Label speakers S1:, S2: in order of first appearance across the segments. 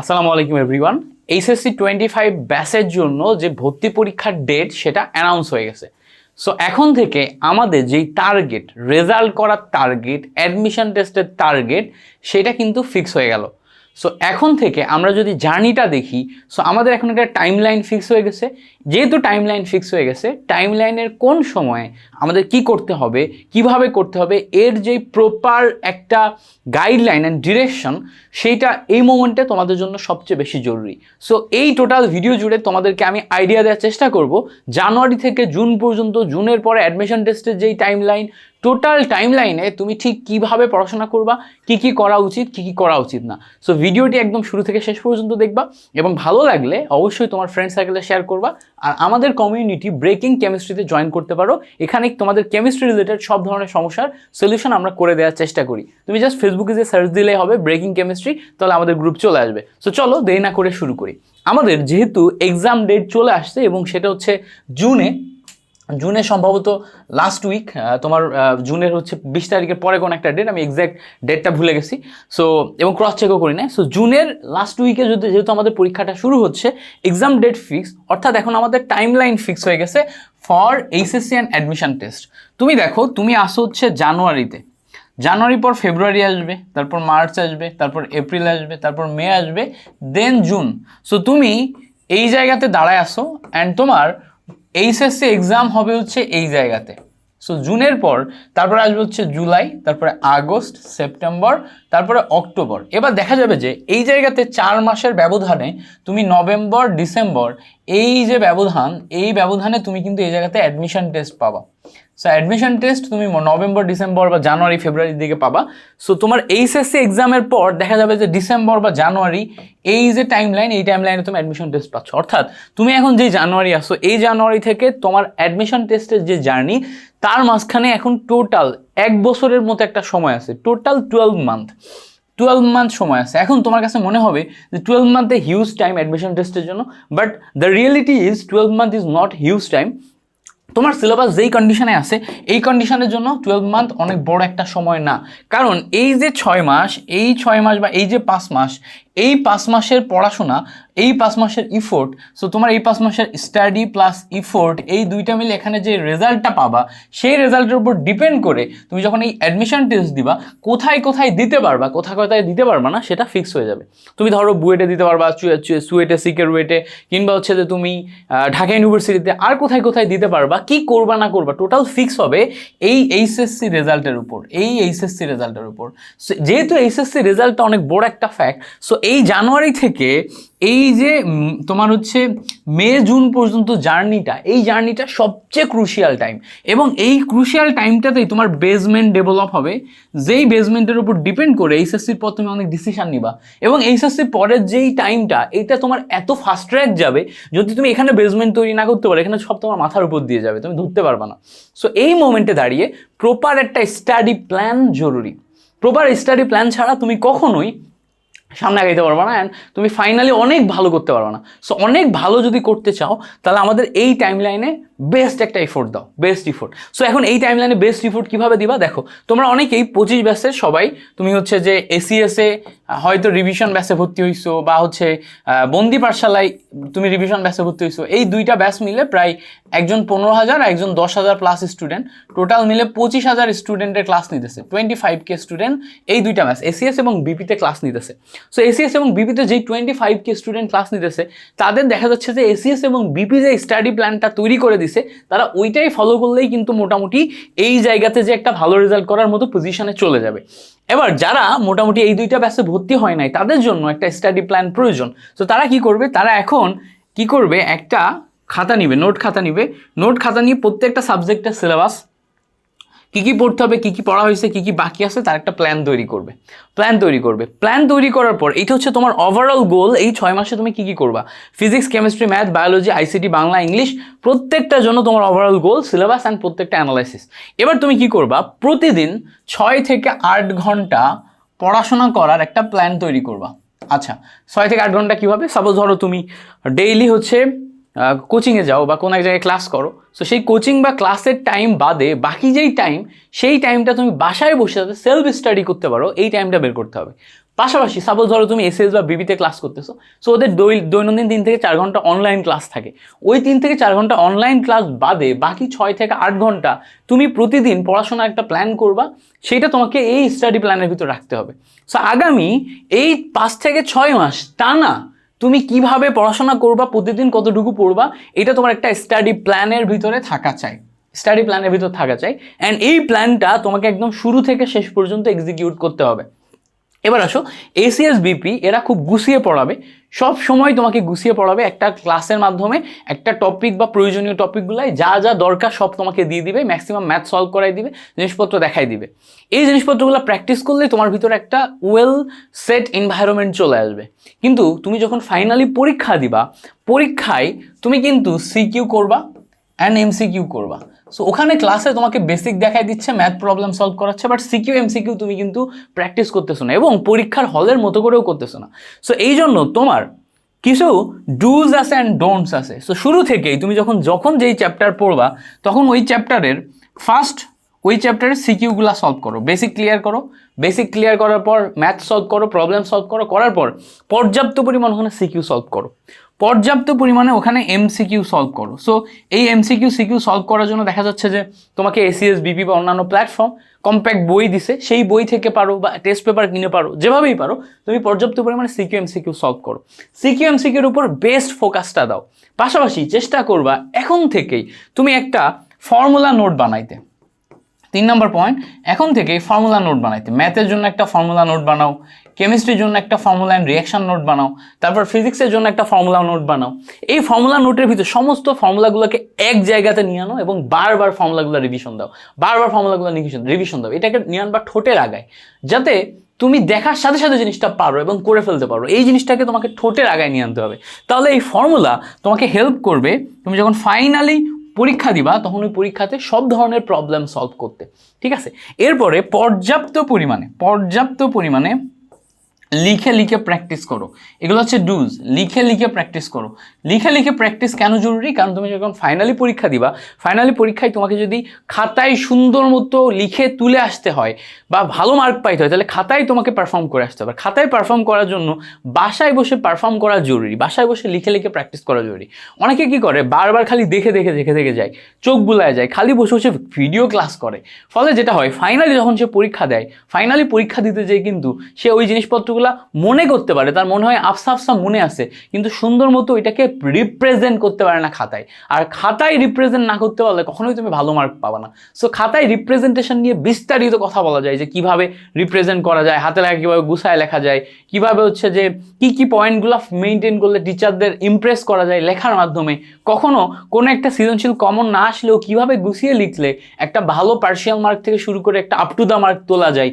S1: আসসালামু আলাইকুম everyone. HSC twenty five ব্যাসের জন্য যে ভর্তি পরীক্ষার ডেট সেটা অ্যানাউন্স হয়ে গেছে। সো এখন থেকে আমাদের যেই টার্গেট রেজাল্ট করার টার্গেট অ্যাডমিশন টেস্টের টার্গেট সেটা কিন্তু ফিক্স হয়ে গেল। সো এখন থেকে আমরা যদি জার্নিটা দেখি সো আমাদের এখন একটা টাইম লাইন ফিক্স হয়ে গেছে। যেহেতু টাইম লাইন ফিক্স হয়ে গেছে টাইম লাইনের কোন সময়ে আমাদের কি করতে হবে, কীভাবে করতে হবে, এর যে প্রপার একটা গাইডলাইন অ্যান্ড ডিরেকশন সেইটা এই মোমেন্টে তোমাদের জন্য সবচেয়ে বেশি জরুরি। সো এই টোটাল ভিডিও জুড়ে তোমাদেরকে আমি আইডিয়া দেওয়ার চেষ্টা করব। জানুয়ারি থেকে জুন পর্যন্ত, জুনের পরে অ্যাডমিশন টেস্টের যেই টাইম লাইন টোটাল টাইম লাইনে তুমি ঠিক কীভাবে পড়াশোনা করবা, কি কি করা উচিত, কি কি করা উচিত না। সো ভিডিওটি একদম শুরু থেকে শেষ পর্যন্ত দেখবা এবং ভালো লাগলে অবশ্যই তোমার ফ্রেন্ড সার্কেলে শেয়ার করবা। আর আমাদের কমিউনিটি ব্রেকিং কেমিস্ট্রিতে জয়েন করতে পারো। এখানে তোমাদের কেমিস্ট্রি রিলেটেড সব ধরনের সমস্যার সলিউশন আমরা করে দেওয়ার চেষ্টা করি। তুমি জাস্ট ফেসবুকে যে সার্চ দিলেই হবে ব্রেকিং কেমিস্ট্রি তাহলে আমাদের গ্রুপ চলে আসবে। সো চলো দেরি না করে শুরু করি। আমাদের যেহেতু এক্সাম ডেট চলে আসছে এবং সেটা হচ্ছে জুনে জুনে সম্ভবত লাস্ট উইক তোমার জুনের হচ্ছে বিশ তারিখের পরে কোনো একটা ডেট আমি এক্স্যাক্ট ডেটটা ভুলে গেছি। সো এবং ক্রস চেকও করি না সো জুনের লাস্ট উইকে যদি, যেহেতু আমাদের পরীক্ষাটা শুরু হচ্ছে এক্সাম ডেট ফিক্স অর্থাৎ এখন আমাদের টাইম লাইন ফিক্স হয়ে গেছে for HSC and admission test তুমি দেখো, তুমি আসো হচ্ছে জানুয়ারিতে। জানুয়ারি পর ফেব্রুয়ারি আসবে, তারপর মার্চ আসবে, তারপর এপ্রিল আসবে, তারপর মে আসবে দেন জুন সো তুমি এই জায়গাতে দাঁড়ায় আসো অ্যান্ড তোমার এইচএসসি এক্সাম হবে হচ্ছে এই জায়গাতে। সো জুনের পর, তারপরে আসবে হচ্ছে জুলাই, তারপরে আগস্ট, সেপ্টেম্বর, তারপরে অক্টোবর। এবার দেখা যাবে যে, এই জায়গাতে চার মাসের ব্যবধানে তুমি নভেম্বর, ডিসেম্বর, এই যে ব্যবধান, এই ব্যবধানে তুমি কিন্তু এই জায়গাতে অ্যাডমিশন টেস্ট পাবা। সো অ্যাডমিশন টেস্ট তুমি নভেম্বর ডিসেম্বর বা জানুয়ারি ফেব্রুয়ারির দিকে পাবা। সো তোমার এইচএসসি এক্সামের পর দেখা যাবে যে ডিসেম্বর বা জানুয়ারি এই যে টাইম লাইন এই টাইম লাইনে তুমি অ্যাডমিশন টেস্ট পাচ্ছ। অর্থাৎ তুমি এখন যে জানুয়ারি আসো এই জানুয়ারি থেকে তোমার অ্যাডমিশন টেস্টের যে জার্নি তার মাঝখানে এখন টোটাল এক বছরের মতো একটা সময় আছে। Total twelve month twelve month সময় আছে। এখন তোমার কাছে মনে হবে যে টুয়েলভ মান্থে হিউজ টাইম অ্যাডমিশন টেস্টের জন্য but the reality is twelve month is not huge time তোমার সিলেবাস যেই কন্ডিশনে আছে, এই কন্ডিশনের জন্য টুয়েলভ মান্থ অনেক বড় একটা সময় না। কারণ এই যে ছয় মাস, এই ছয় মাস বা এই যে পাঁচ মাস এই পাঁচ মাসের পড়াশোনা, এই পাঁচ মাসের ইফোর্ট সো তোমার এই পাঁচ মাসের স্টাডি প্লাস ইফোর্ট এই দুইটা মিলে এখানে যে রেজাল্টটা পাবা, সেই রেজাল্টের উপর ডিপেন্ড করে তুমি যখন এই অ্যাডমিশন টেস্ট দিবা, কোথায় কোথায় দিতে পারবা, কোথায় কোথায় দিতে পারবা না, সেটা ফিক্স হয়ে যাবে। তুমি ধরো বুয়েটে দিতে পারবা সুয়েটে সিকের ওয়েটে কিংবা হচ্ছে যে তুমি ঢাকা ইউনিভার্সিটিতে আর কোথায় কোথায় দিতে পারবা, কি করবা না করবা টোটাল ফিক্স হবে এই এইচএসসি রেজাল্টের উপর, এই এইচএসসি রেজাল্টের উপর। যেহেতু এইচএসসি রেজাল্টটা অনেক বড় একটা ফ্যাক্ট সো এই জানুয়ারি থেকে এই যে তোমার হচ্ছে মে, জুন পর্যন্ত জার্নিটা, এই জার্নিটা সবচেয়ে ক্রুশিয়াল টাইম এবং এই ক্রুশিয়াল টাইমটাতেই তোমার বেসমেন্ট ডেভেলপ হবে। যেই বেসমেন্টের উপর ডিপেন্ড করে এইচএসসির পর তুমি অনেক ডিসিশান নিবা। এবং এইচএসসির পরের যেই টাইমটা এটা তোমার এত ফাস্ট ট্র্যাক যাবে, যদি তুমি এখানে বেসমেন্ট তৈরি না করতে পারো, এখানে সব তোমার মাথার উপর দিয়ে যাবে, তুমি ধরতে পারবে না। সো এই মোমেন্টে দাঁড়িয়ে প্রপার একটা স্টাডি প্ল্যান জরুরি। প্রপার স্টাডি প্ল্যান ছাড়া তুমি কখনোই সামনে আগাইতে পারবে না অ্যান্ড তুমি ফাইনালি অনেক ভালো করতে পারবে না। সো অনেক ভালো যদি করতে চাও, তাহলে আমাদের এই টাইম লাইনে বেস্ট একটা এফোর্ট দাও বেস্ট ইফোর্ট সো এখন এই টাইম লাইনে বেস্ট ইফোর্ট কীভাবে দিবা? দেখো, তোমরা অনেকেই পঁচিশ ব্যাসের সবাই, তুমি হচ্ছে যে এসিএসে হয়তো রিভিশন ব্যাসে ভর্তি হইছো, বা হচ্ছে বন্দি পাঠশালায় তুমি রিভিশন ব্যাসে ভর্তি হইছো। এই দুইটা ব্যাস মিলে প্রায় একজন পনেরো হাজার, একজন দশ হাজার প্লাস স্টুডেন্ট টোটাল মিলে পঁচিশ হাজার স্টুডেন্টের ক্লাস নিতেছে। টোয়েন্টি ফাইভ কে স্টুডেন্ট এই দুইটা ব্যাস এসিএস এবং বিপিতে ক্লাস নিতেছে। সো এসিএস এবং বিপিতে যেই twenty five K student class নিতেছে, তাদের দেখা যাচ্ছে যে এসিএস এবং বিপি যে স্টাডি প্ল্যানটা তৈরি করে দিছে, তারা ওইটাই ফলো করলেই কিন্তু মোটামুটি এই জায়গাতে যে একটা ভালো রেজাল্ট করার মতো পজিশনে চলে যাবে। এবার যারা মোটামুটি এই দুইটা ব্যাসে ভর্তি হয় নাই, তাদের জন্য একটা স্টাডি প্ল্যান প্রয়োজন। তো তারা কি করবে? তারা এখন কি করবে? একটা খাতা নিবে নোট খাতা নিবে। নোট খাতা নিয়ে প্রত্যেকটা সাবজেক্টের সিলেবাস কী কী পড়তে হবে, কী কী পড়া হয়েছে, কী কী বাকি আছে, তার একটা প্ল্যান তৈরি করবে। প্ল্যান তৈরি করবে। প্ল্যান তৈরি করার পর, এইটা হচ্ছে তোমার ওভারঅল গোল এই ছয় মাসে তুমি কী কী করবা? Physics chemistry math biology ICT Bangla English প্রত্যেকটার জন্য তোমার ওভারঅল গোল সিলেবাস অ্যান্ড প্রত্যেকটা অ্যানালাইসিস এবার তুমি কি করবা? প্রতিদিন ছয় থেকে আট ঘণ্টা পড়াশোনা করার একটা প্ল্যান তৈরি করবা। আচ্ছা ছয় থেকে আট ঘণ্টা কীভাবে? সাপোজ ধরো তুমি ডেইলি হচ্ছে কোচিংয়ে যাও বা কোনো এক জায়গায় ক্লাস করো। সো সেই কোচিং বা ক্লাসের টাইম বাদে বাকি যেই টাইম সেই টাইমটা তুমি বাসায় বসে সেলফ স্টাডি করতে পারো, এই টাইমটা বের করতে হবে। পাশাপাশি সাপোজ ধরো তুমি এসএস বা বিবিতে ক্লাস করতেছো সো ওদের দৈনন্দিন তিন থেকে চার ঘণ্টা অনলাইন ক্লাস থাকে। ওই তিন থেকে চার ঘণ্টা অনলাইন ক্লাস বাদে বাকি ছয় থেকে আট ঘণ্টা তুমি প্রতিদিন পড়াশোনার একটা প্ল্যান করবা, সেটা তোমাকে এই স্টাডি প্ল্যানের ভিতর রাখতে হবে। সো আগামী এই পাঁচ থেকে ছয় মাস টানা তুমি কীভাবে পড়াশোনা করবা, প্রতিদিন কতটুকু পড়বা, এটা তোমার একটা স্টাডি প্ল্যানের ভিতরে থাকা চাই। স্টাডি প্ল্যানের ভিতর থাকা চাই। অ্যান্ড এই প্ল্যানটা তোমাকে একদম শুরু থেকে শেষ পর্যন্ত এক্সিকিউট করতে হবে। এবার আসো এসিএস বিপি এরা খুব গুছিয়ে পড়াবে। সব সময় তোমাকে গুছিয়ে পড়াবে একটা ক্লাসের মাধ্যমে, একটা টপিক বা প্রয়োজনীয় টপিকগুলাই যা যা দরকার সব তোমাকে দিয়ে দিবে ম্যাক্সিমাম ম্যাথ সলভ করাই দিবে, জিনিসপত্র দেখাই দিবে। এই জিনিসপত্রগুলো প্র্যাকটিস করলে তোমার ভিতরে একটা ওয়েল সেট এনভায়রনমেন্ট চলে আসবে। কিন্তু তুমি যখন ফাইনালি পরীক্ষা দিবা, পরীক্ষায় তুমি কিন্তু সিকিউ করবা অ্যান্ড এমসিকিউ করবা। সো ওখানে ক্লাসে তোমাকে বেসিক দেখাই দিচ্ছে ম্যাথ প্রবলেম সলভ করাচ্ছে বাট সিকিউ এম সিকিউ তুমি কিন্তু প্র্যাকটিস করতেছো না এবং পরীক্ষার হলের মতো করেও করতেছো না। সো এই জন্য তোমার কিছু ডুজ আছে অ্যান্ড ডোন্টস আছে। সো শুরু থেকেই তুমি যখন যখন যেই চ্যাপ্টার পড়বা, তখন ওই চ্যাপ্টারের ফার্স্ট ওই চ্যাপ্টারের সিকিউগুলো সলভ করো। বেসিক ক্লিয়ার করো। বেসিক ক্লিয়ার করার পর ম্যাথ সলভ করো প্রবলেম সলভ করো, করার পর পর্যাপ্ত পরিমাণ ওখানে সিকিউ সলভ করো। পর্যাপ্ত পরিমাণে ওখানে এমসিকিউ সলভ করো। সো এই এমসিকিউ সিকিউ সলভ করার জন্য দেখা যাচ্ছে যে তোমাকে এসিএস বিপি বা অন্যান্য প্ল্যাটফর্ম কম্প্যাক্ট বই দিছে। সেই বই থেকে পারো বা টেস্ট পেপার কিনে পারো, যেভাবেই পারো, তুমি পর্যাপ্ত পরিমাণে সিকিউ এমসিকিউ সলভ করো। সিকিউ এমসিকিউর উপর বেস্ট ফোকাসটা দাও। পাশাপাশি চেষ্টা করবা এখন থেকেই তুমি একটা ফর্মুলা নোট বানাইতে। তিন নম্বর পয়েন্ট এখন থেকে ফর্মুলা নোট বানাইতে। ম্যাথের জন্য একটা ফর্মুলা নোট বানাও। কেমিস্ট্রির জন্য একটা ফর্মুলা অ্যান্ড রিয়াকশন নোট বানাও, তারপর ফিজিক্সের জন্য একটা ফর্মুলা নোট বানাও। এই ফর্মুলা নোটের ভিতরে সমস্ত ফর্মুলাগুলোকে এক জায়গাতে নিয়ে আনো এবং বারবার ফর্মুলাগুলো রিভিশন দাও। বারবার ফর্মুলাগুলো রিভিশন রিভিশন দাও। এটাকে নিয়ে আনবা ঠোঁটের আগায় যাতে তুমি দেখার সাথে সাথে জিনিসটা পারো এবং করে ফেলতে পারো। এই জিনিসটাকে তোমাকে ঠোঁটের আগায় নিয়ে আনতে হবে। তাহলে এই ফর্মুলা তোমাকে হেল্প করবে, তুমি যখন ফাইনালি পরীক্ষা দিবা, তখন ওই পরীক্ষাতে সব ধরনের প্রবলেম সলভ করতে। ঠিক আছে? এরপরে পর্যাপ্ত পরিমাণে পর্যাপ্ত পরিমাণে লিখে লিখে প্র্যাকটিস করো। এগুলো হচ্ছে ডুজ লিখে লিখে প্র্যাকটিস করো। লিখে লিখে প্র্যাকটিস কেন জরুরি? কারণ তুমি যখন ফাইনালি পরীক্ষা দিবা ফাইনালি পরীক্ষায় তোমাকে যদি খাতায় সুন্দর মতো লিখে তুলে আসতে হয় বা ভালো মার্ক পাইতে হয়, তাহলে খাতায় তোমাকে পারফর্ম করে আসতে হবে। খাতায় পারফর্ম করার জন্য বাসায় বসে পারফর্ম করা জরুরি। বাসায় বসে লিখে লিখে প্র্যাকটিস করা জরুরি। অনেকে কি করে? বারবার খালি দেখে দেখে দেখে দেখে যায়, চোখ বুলায় যায়, খালি বসে বসে ভিডিও ক্লাস করে। ফলে যেটা হয় ফাইনালি যখন সে পরীক্ষা দেয় ফাইনালি পরীক্ষা দিতে যেয়ে কিন্তু সে ওই জিনিসপত্রগুলো মনে করতে পারে, তার মনে হয় আফসা আফসা মনে আছে, কিন্তু সুন্দর মতো এটাকে রিপ্রেজেন্ট করতে পারে না খাতায়। আর খাতায় রিপ্রেজেন্ট না করতে পারলে কখনোই তুমি ভালো মার্ক পাবা না। সো খাতায় রিপ্রেজেন্টেশন নিয়ে বিস্তারিত কথা বলা যায়, যে কীভাবে রিপ্রেজেন্ট করা যায়, হাতে লেখা কীভাবে গুছায় লেখা যায়, কীভাবে হচ্ছে যে কি কি পয়েন্টগুলো মেনটেন করলে টিচারদের ইমপ্রেস করা যায় লেখার মাধ্যমে। কখনো কোনো একটা সৃজনশীল কমন না আসলেও কীভাবে গুছিয়ে লিখলে একটা ভালো পার্সিয়াল মার্ক থেকে শুরু করে একটা আপ টু দ্য মার্ক তোলা যায়।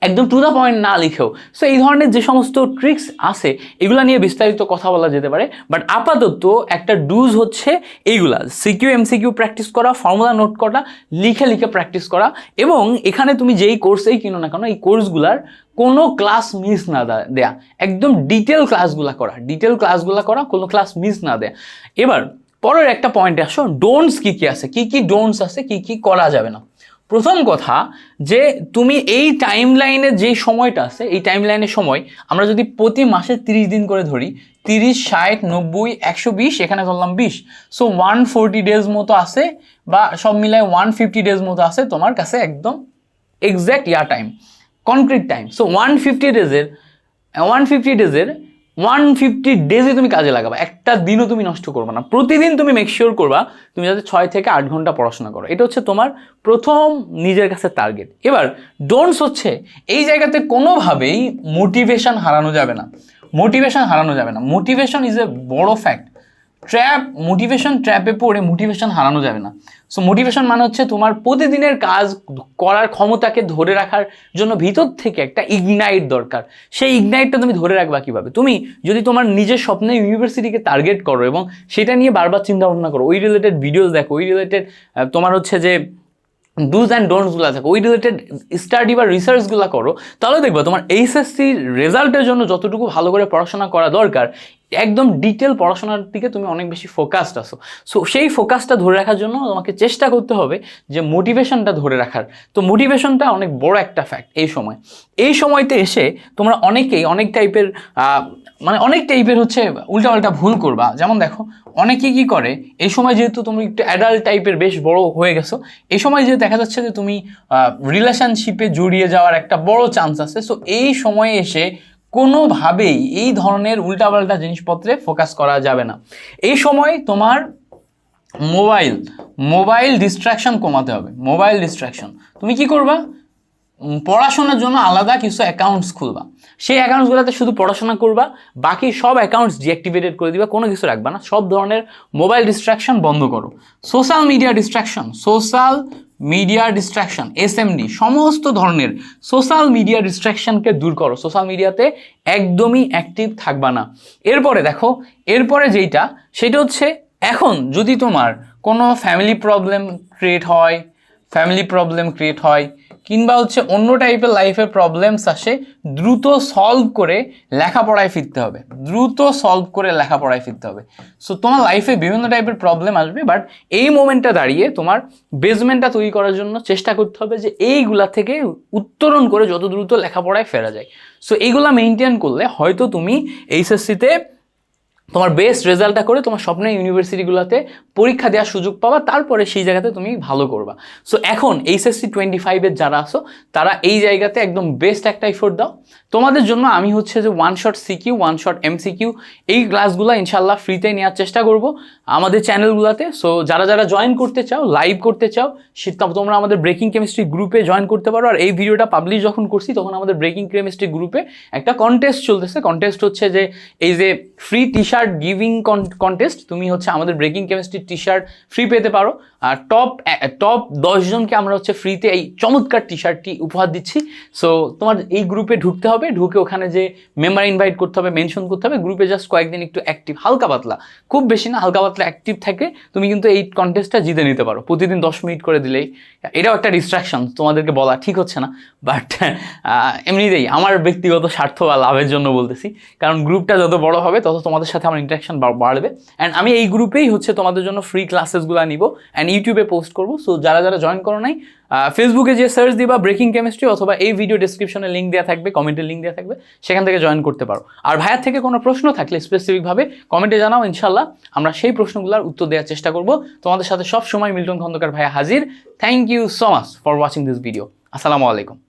S1: একদম টু দ্য পয়েন্ট না লিখেও। সো এই ধরনের যে সমস্ত ট্রিক্স আছে, এগুলো নিয়ে বিস্তারিত কথা বলা যেতে পারে। বাট আপাতত একটা ডুজ হচ্ছে এইগুলা। সিকিউ এমসিকিউ প্র্যাকটিস করা ফর্মুলা নোট করা, লিখে লিখে প্র্যাকটিস করা। এবং এখানে তুমি যেই কোর্সেই কিনো না কেন, এই কোর্সগুলার কোনো ক্লাস মিস না দেয়া। একদম ডিটেল ক্লাসগুলা করা। ডিটেল ক্লাসগুলা করা, কোনো ক্লাস মিস না দেয়া। এবার, পরের একটা পয়েন্টে আসো। ডোন্টস কী কী আছে? কী কী ডোন্টস আছে? কী কী করা যাবে না? প্রথম কথা যে তুমি এই টাইম লাইনের যে সময়টা আছে, এই টাইম লাইনের সময়, আমরা যদি প্রতি মাসে তিরিশ দিন করে ধরি, তিরিশ, ষাট, নব্বই, একশো বিশ, এখানে ধরলাম বিশ। সো ওয়ান ফোরটি ডেজ মতো আছে বা সব মিলায় ওয়ান ফিফটি ডেজ মতো আছে তোমার কাছে একদম exact year time concrete time so one fifty ডেজের one fifty ডেজের ওয়ান ফিফটি ডেজে তুমি কাজে লাগাবা। একটা দিনও তুমি নষ্ট করবে না। প্রতিদিন তুমি মেকশিওর করবা, তুমি যাতে ছয় থেকে আট ঘণ্টা পড়াশোনা করো। এটা হচ্ছে তোমার প্রথম নিজের কাছে টার্গেট এবার ডোন্টস হচ্ছে, এই জায়গাতে কোনোভাবেই মোটিভেশন হারানো যাবে না। মোটিভেশন হারানো যাবে না। মোটিভেশন ইজ এ বড় ফ্যাক্ট ট্র্যাপ মোটিভেশন ট্র্যাপে পড়ে মোটিভেশন হারানো যাবে না। সো মোটিভেশন মানে হচ্ছে তোমার প্রতিদিনের কাজ করার ক্ষমতাকে ধরে রাখার জন্য ভিতর থেকে একটা ইগনাইট দরকার। সেই ইগনাইটটা তুমি ধরে রাখবা কীভাবে? তুমি যদি তোমার নিজের স্বপ্নে ইউনিভার্সিটিকে টার্গেট করো এবং সেটা নিয়ে বারবার চিন্তা ভাবনা করো, ওই রিলেটেড ভিডিওস দেখো, ওই রিলেটেড তোমার হচ্ছে যে ডুজ অ্যান্ড ডোন্টসগুলো থাকে ওই রিলেটেড স্টাডি বা রিসার্চগুলো করো, তাহলে দেখবা তোমার এইচএসসির রেজাল্টের জন্য যতটুকু ভালো করে পড়াশোনা করা দরকার একদম ডিটেল পড়াশোনার দিকে তুমি অনেক বেশি ফোকাসড আছো। সো সেই ফোকাসটা ধরে রাখার জন্য তোমাকে চেষ্টা করতে হবে যে মোটিভেশনটা ধরে রাখার। তো মোটিভেশনটা অনেক বড় একটা ফ্যাক্ট এই সময়। এই সময়তে এসে তোমরা অনেকেই অনেক টাইপের মানে অনেক টাইপের হচ্ছে উল্টাপাল্টা ভুল করবা। যেমন দেখো, অনেকে কি করে, এই সময় যেহেতু তুমি একটু অ্যাডাল্ট টাইপের বেশ বড় হয়ে গেছো, এই সময় যে দেখা যাচ্ছে যে তুমি রিলেশনশিপে জড়িয়ে যাওয়ার একটা বড় চান্স আছে। সো এই সময়ে এসে কোনোভাবেই এই ধরনের উল্টাপাল্টা জিনিসপত্রে ফোকাস করা যাবে না। এই সময় তোমার মোবাইল মোবাইল ডিস্ট্রাকশন কমাতে হবে। মোবাইল ডিস্ট্রাকশন তুমি কি করবা? পড়াশোনার জন্য আলাদা কিছু অ্যাকাউন্টস খুলবা। সেই অ্যাকাউন্টসগুলোতে শুধু পড়াশোনা করবা, বাকি সব অ্যাকাউন্টস ডিঅ্যাক্টিভেটেড করে দিবা, কোনো কিছু রাখবা না। সব ধরনের মোবাইল ডিস্ট্রাকশন বন্ধ করো। Social media distraction social media distraction SMD সমস্ত ধরনের সোশ্যাল মিডিয়া ডিস্ট্রাকশনকে দূর করো। সোশ্যাল মিডিয়াতে একদমই অ্যাক্টিভ থাকবা না। এরপরে দেখো, এরপরে যেইটা, সেটা হচ্ছে এখন যদি তোমার কোনো ফ্যামিলি প্রবলেম ক্রিয়েট হয় ফ্যামিলি প্রবলেম ক্রিয়েট হয়, কিংবা হচ্ছে অন্য টাইপের লাইফের প্রবলেমস আসে, দ্রুত সলভ করে লেখাপড়ায় ফিরতে হবে। দ্রুত সলভ করে লেখাপড়ায় ফিরতে হবে। সো তোমার লাইফে বিভিন্ন টাইপের প্রবলেম আসবে বাট এই মোমেন্টটা দাঁড়িয়ে তোমার বেসমেন্টটা তৈরি করার জন্য চেষ্টা করতে হবে যে এইগুলা থেকে উত্তরণ করে যত দ্রুত লেখাপড়ায় ফেরা যায়। সো এইগুলা মেনটেন করলে হয়তো তুমি এইচএসসিতে তোমার বেস্ট রেজাল্টটা করে তোমার স্বপ্নের ইউনিভার্সিটিগুলোতে পরীক্ষা দেওয়ার সুযোগ পাবা, তারপরে সেই জায়গাতে তুমি ভালো করবা। সো এখন এইচএসসি টোয়েন্টি ফাইভের যারা আসো তারা এই জায়গাতে একদম বেস্ট একটা এফোর্ট দাও। তোমাদের জন্য আমি হচ্ছে যে one shot CQ one shot MCQ এই ক্লাসগুলো ইনশাল্লাহ ফ্রিতে নেওয়ার চেষ্টা করব আমাদের চ্যানেলগুলোতে সো যারা যারা জয়েন করতে চাও লাইভ করতে চাও সেটা তোমরা আমাদের ব্রেকিং কেমিস্ট্রি গ্রুপে জয়েন করতে পারো। আর এই ভিডিওটা পাবলিশ যখন করছি, তখন আমাদের ব্রেকিং কেমিস্ট্রি গ্রুপে একটা কন্টেস্ট চলতেছে। কন্টেস্ট হচ্ছে যে, এই যে free T shirt giving contest তুমি হচ্ছে আমাদের breaking chemistry T shirt free পেতে পারো। আর টপ টপ দশজনকে আমরা হচ্ছে ফ্রিতে এই চমৎকার টি শার্টটি উপহার দিচ্ছি। সো তোমার এই গ্রুপে ঢুকতে হবে, ঢুকে ওখানে যে মেম্বার ইনভাইট করতে হবে মেনশন করতে হবে গ্রুপে জাস্ট কয়েকদিন একটু অ্যাক্টিভ হালকা পাতলা। খুব বেশি না, হালকা পাতলা অ্যাক্টিভ থাকে, তুমি কিন্তু এই কন্টেস্টটা জিতে নিতে পারো। প্রতিদিন দশ মিনিট করে দিলেই। এটাও একটা ডিস্ট্রাকশন তোমাদেরকে বলা ঠিক হচ্ছে না বাট এমনিতেই আমার ব্যক্তিগত স্বার্থ বা লাভের জন্য বলতেছি, কারণ গ্রুপটা যত বড় হবে, তত তোমাদের সাথে আমার ইন্টারাকশন বাড়বে অ্যান্ড আমি এই গ্রুপেই হচ্ছে তোমাদের জন্য ফ্রি ক্লাসেসগুলো নিব অ্যান্ড ইউটিউবে পোস্ট করব সো যারা যারা জয়েন করো নাই ফেসবুকে যে সার্চ দিবা ব্রেকিং কেমিস্ট্রি অথবা এই ভিডিও ডিসক্রিপশনে লিঙ্ক দেওয়া থাকবে কমেন্টের লিঙ্ক দেওয়া থাকবে, সেখান থেকে জয়েন করতে পারো। আর ভাইয়ার থেকে কোনো প্রশ্ন থাকলে স্পেসিফিকভাবে কমেন্টে জানাও ইনশাল্লাহ আমরা সেই প্রশ্নগুলোর উত্তর দেওয়ার চেষ্টা করব। তোমাদের সাথে সব সময় মিল্টন খন্দকার ভাইয়া হাজির। Thank you so much for watching this video আসসালামু আলাইকুম।